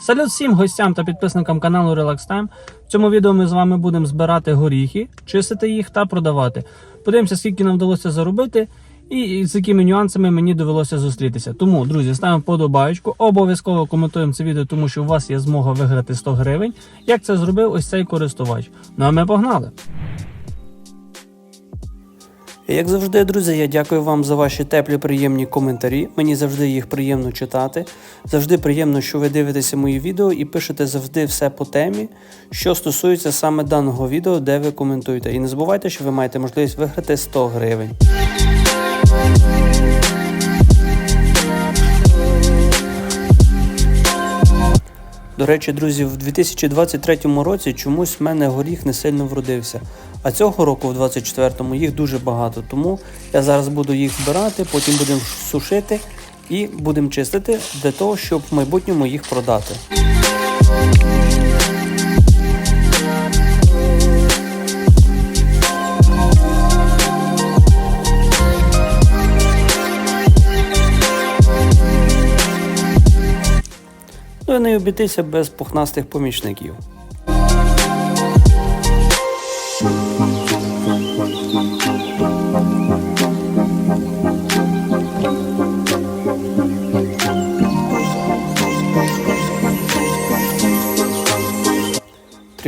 Салют всім гостям та підписникам каналу Relax Time. В цьому відео ми з вами будемо збирати горіхи, чистити їх та продавати. Подивимося, скільки нам вдалося заробити і з якими нюансами мені довелося зустрітися. Тому, друзі, ставимо подобаєчку, обов'язково коментуємо це відео, тому що у вас є змога виграти 100 гривень. Як це зробив ось цей користувач? Ну а ми погнали! Як завжди, друзі, я дякую вам за ваші теплі, приємні коментарі. Мені завжди їх приємно читати. Завжди приємно, що ви дивитеся мої відео і пишете завжди все по темі, що стосується саме даного відео, де ви коментуєте. І не забувайте, що ви маєте можливість виграти 100 гривень. До речі, друзі, в 2023 році чомусь в мене горіх не сильно вродився. А цього року, в 2024-му, їх дуже багато. Тому я зараз буду їх збирати, потім будемо сушити і будемо чистити для того, щоб в майбутньому їх продати. Ну і не обійтися без пухнастих помічників.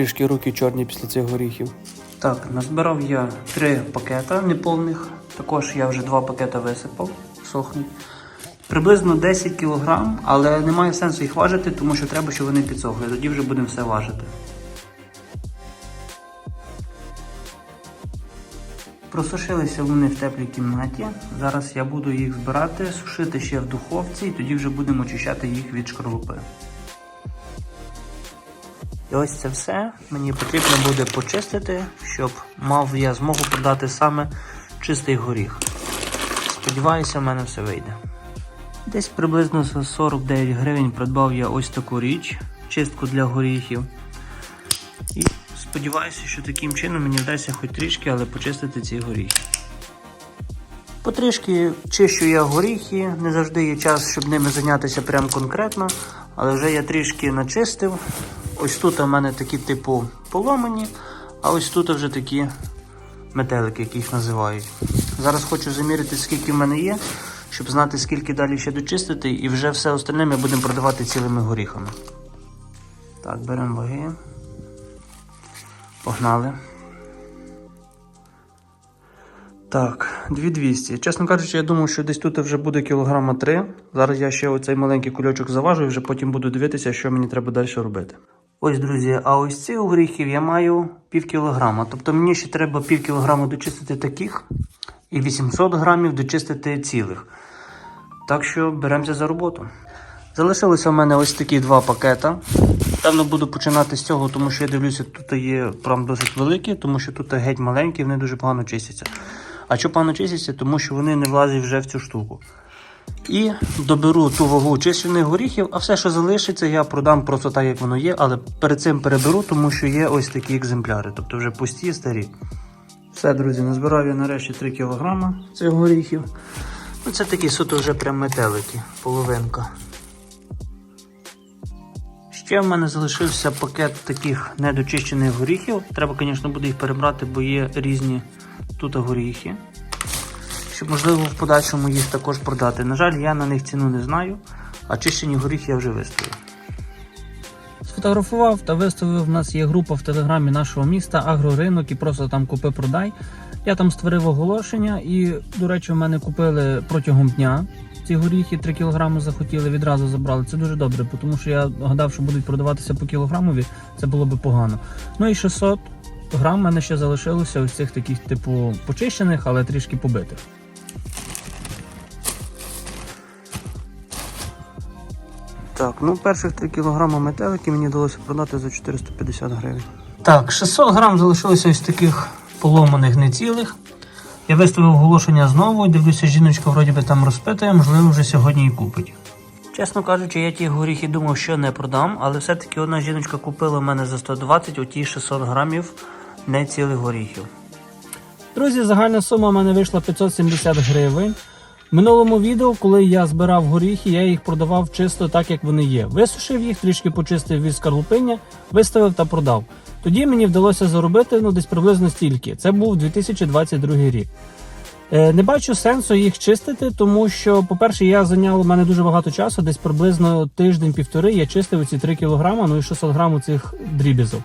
Трішки руки чорні після цих горіхів. Так, назбирав я три пакета неповних. Також я вже два пакета висипав, сохнуть. Приблизно 10 кг, але немає сенсу їх важити, тому що треба, щоб вони підсохли. Тоді вже будемо все важити. Просушилися вони в теплій кімнаті. Зараз я буду їх збирати, сушити ще в духовці і тоді вже будемо очищати їх від шкарлупи. І ось це все мені потрібно буде почистити, щоб мав я змогу продати саме чистий горіх. Сподіваюся, в мене все вийде. Десь приблизно за 49 гривень придбав я ось таку річ, чистку для горіхів. І сподіваюся, що таким чином мені вдасться хоч трішки, але почистити ці горіхи. Потрішки чищу я горіхи, не завжди є час, щоб ними зайнятися прям конкретно, але вже я трішки начистив. Ось тут у мене такі типу поломані, а ось тут вже такі метелики, які їх називають. Зараз хочу заміряти, скільки в мене є, щоб знати, скільки далі ще дочистити, і вже все остальне ми будемо продавати цілими горіхами. Так, беремо ваги. Погнали. Так, 2200. Чесно кажучи, я думав, що десь тут вже буде кілограма 3. Зараз я ще оцей маленький кульочок заважу і вже потім буду дивитися, що мені треба далі робити. Ось, друзі, а ось цих горіхів я маю пів кілограма. Тобто мені ще треба пів кілограму дочистити таких і 800 грамів дочистити цілих. Так що беремося за роботу. Залишилося в мене ось такі два пакета. Певно, буду починати з цього, тому що я дивлюся, тут є прям досить великі, тому що тут геть маленькі, вони дуже погано чистяться. А що погано чистяться, тому що вони не влазять вже в цю штуку. І доберу ту вагу чищених горіхів, а все, що залишиться, я продам просто так, як воно є, але перед цим переберу, тому що є ось такі екземпляри, тобто вже пусті, старі. Все, друзі, назбирав я нарешті 3 кг цих горіхів. Ну, Це такі суто вже прям метелики, половинка. Ще в мене залишився пакет таких недочищених горіхів. Треба, звісно, буде їх перебрати, бо є різні тут горіхи. Щоб, можливо, в подальшому їх також продати. На жаль, я на них ціну не знаю, а чищені горіхи я вже виставив. Сфотографував та виставив. У нас є група в телеграмі нашого міста Агроринок і просто там купи-продай. Я там створив оголошення і, до речі, в мене купили протягом дня. Ці горіхи 3 кг захотіли, відразу забрали. Це дуже добре, тому що я гадав, що будуть продаватися по кілограмові, це було би погано. Ну і 600 грам в мене ще залишилося ось цих таких, типу, почищених, але трішки побитих. Так, ну перших 3 кг метелики мені вдалося продати за 450 гривень. Так, 600 грам залишилося ось таких поломаних нецілих. Я виставив оголошення знову і дивлюся, жіночка вроді би там розпитує, можливо, вже сьогодні і купить. Чесно кажучи, я ті горіхи думав, що не продам, але все-таки одна жіночка купила в мене за 120 оті 600 грамів нецілих горіхів. Друзі, загальна сума в мене вийшла 570 гривень. Минулому відео, коли я збирав горіхи, я їх продавав чисто так, як вони є. Висушив їх, трішки почистив від скарлупиння, виставив та продав. Тоді мені вдалося заробити ну, десь приблизно стільки. Це був 2022 рік. Е, Не бачу сенсу їх чистити, тому що, по-перше, я зайняв у мене дуже багато часу, десь приблизно тиждень-півтори я чистив ці 3 кг, ну і 600 грамів цих дрібізок.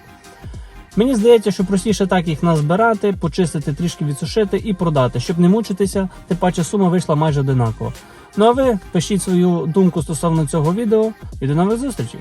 Мені здається, що простіше так їх назбирати, почистити, трішки відсушити і продати, щоб не мучитися, тим паче сума вийшла майже одинакова. Ну а ви пишіть свою думку стосовно цього відео і до нових зустрічей!